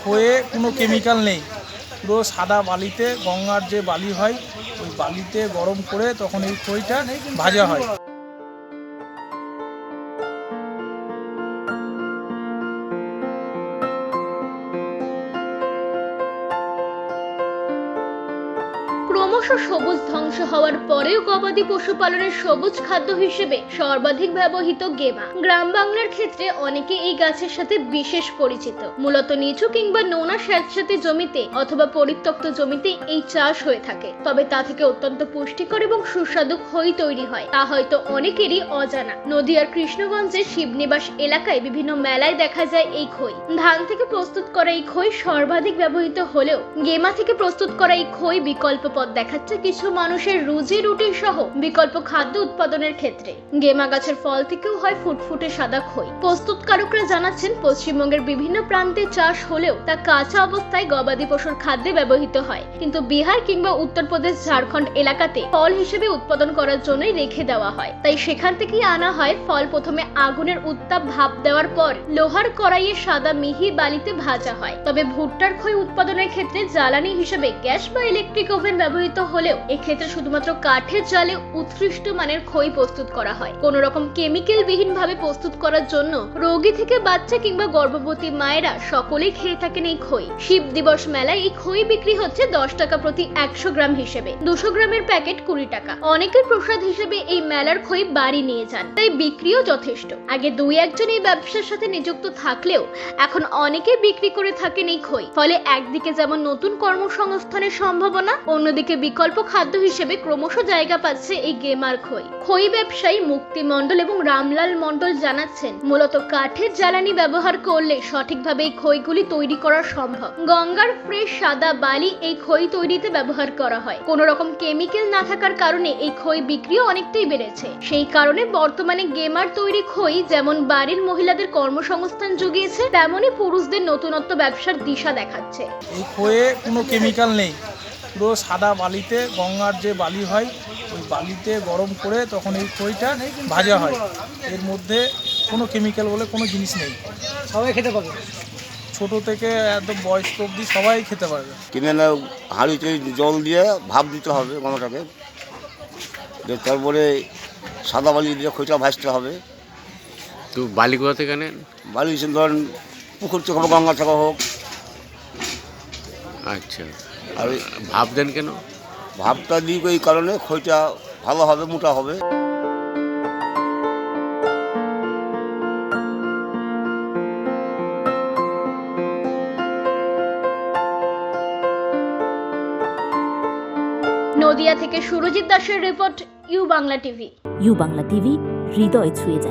খয়ে কোনো কেমিক্যাল নেই। পুরো সাদা বালিতে গঙ্গার যে বালি হয়, ওই বালিতে গরম করে তখন এই খইটা ভাজা হয়। ক্রমশ সবুজ ধ্বংস হওয়ার পরেও গবাদি পশুপালনের সবুজ খাদ্য হিসেবে সর্বাধিক ব্যবহৃত গেমা গ্রাম বাংলার ক্ষেত্রে অনেকে এই গাছের সাথে বিশেষ পরিচিত। মূলত নিচু কিংবা নোনা স্যাঁতস্যাঁতে জমিতে অথবা পরিত্যক্ত জমিতে এই চাষ হয়ে থাকে। তবে তা থেকে অত্যন্ত পুষ্টিকর এবং সুস্বাদু খই তৈরি হয়। তা হয়তো অনেকেরই অজানা। নদিয়ার কৃষ্ণগঞ্জের শিবনিবাস এলাকায় বিভিন্ন মেলায় দেখা যায় এই খই। ধান থেকে প্রস্তুত করা এই খই সর্বাধিক ব্যবহৃত হলেও গেমা থেকে প্রস্তুত করা এই খই বিকল্প পথ দেখাচ্ছে কিছু মানুষের রুজি, রুটি সহ বিকল্প খাদ্য উৎপাদনের ক্ষেত্রে। গেমা গাছের ফল থেকেও হয় ফুটফুটে সাদা খই। প্রস্তুতকারকরা জানাচ্ছেন, পশ্চিমবঙ্গের বিভিন্ন প্রান্তে চাষ হলেও তা কাঁচা অবস্থায় গবাদি পশুর খাদ্যে ব্যবহৃত হয়। কিন্তু বিহার কিংবা উত্তরপ্রদেশ, ঝাড়খণ্ড এলাকাতে ফল হিসেবে উৎপাদন করার জন্যই রেখে দেওয়া হয়। তাই সেখান থেকেই আনা হয় ফল প্রথমে আগুনের উত্তাপ ভাপ দেওয়ার পর লোহার কড়াইয়ে সাদা মিহি বালিতে ভাজা হয়। তবে ভুট্টার খই উৎপাদনের ক্ষেত্রে জ্বালানি হিসেবে গ্যাস বা ইলেকট্রিক ওভেন ব্যবহৃত হলেও এক্ষেত্রে শুধুমাত্র কাঠের জালে উৎকৃষ্ট মানের খই প্রস্তুত করা হয়। কোন রকম কেমিক্যাল বিহীন ভাবে প্রস্তুত করার জন্য রোগী থেকে বাচ্চা কিংবা গর্ভবতী মায়েরা সকলেই খেয়ে থাকেন এই খই। শিব দিবস মেলায় এই খই বিক্রি হচ্ছে দশ টাকা প্রতি একশো গ্রাম হিসেবে। দুশো গ্রামের প্যাকেট কুড়ি টাকা। অনেকের প্রসাদ হিসেবে এই মেলার খই বাড়ি নিয়ে যান, তাই বিক্রিও যথেষ্ট। আগে দুই একজন এই ব্যবসার সাথে নিযুক্ত থাকলেও এখন অনেকে বিক্রি করে থাকেন এই খই। ফলে একদিকে যেমন নতুন কর্মসংস্থানের সম্ভাবনা, অন্যদিকে বিকল্প খাদ্য হিসেবে ক্রমশ জায়গা পাচ্ছে এই গেমার খই। খই ব্যবসায়ী মুক্তি মণ্ডল এবং রামলাল মণ্ডল জানাচ্ছেন, মূলত কাঠের জ্বালানি ব্যবহার করলে সঠিকভাবে এই খইগুলি তৈরি করা সম্ভব। গঙ্গার ফ্রেশ সাদা বালি এই খই তৈরিতে ব্যবহার করা হয়। কোনো রকম কেমিক্যাল না থাকার কারণে এই খই বিক্রিও অনেকটাই বেড়েছে। সেই কারণে বর্তমানে গেমার তৈরি খই যেমন বাড়ির মহিলাদের কর্মসংস্থান জুগিয়েছে তেমনই পুরুষদের নতুনত্ব ব্যবসার দিশা দেখাচ্ছে। এই খয়ে কোনো কেমিক্যাল নেই। পুরো সাদা বালিতে গঙ্গার যে বালি হয় ওই বালিতে গরম করে তখন এই খইটা ভাজা হয়। এর মধ্যে কোনো কেমিক্যাল বলে কোনো জিনিস নেই। সবাই খেতে পাবে ছোট থেকে একদম বয়স্ক অবধি সবাই খেতে পারবে। কিনে না হাঁড়িতে জল দিয়ে ভাপ দিতে হবে গঙ্গাটাকে দিয়ে তারপরে সাদা বালি দিয়ে খইটা ভাজতে হবে। তো বালি কোথা থেকে নেন বালি ধরেন পুকুর থেকে হোক গঙ্গা থেকে হোক আচ্ছা। আর ভাব দেন কেন? ভাপটা দিই এই কারণে খইটা ভালো হবে মোটা হবে। নদিয়া থেকে সুরজিৎ দাসের report U Bangla TV. U Bangla TV হৃদয় ছুঁয়ে যায়।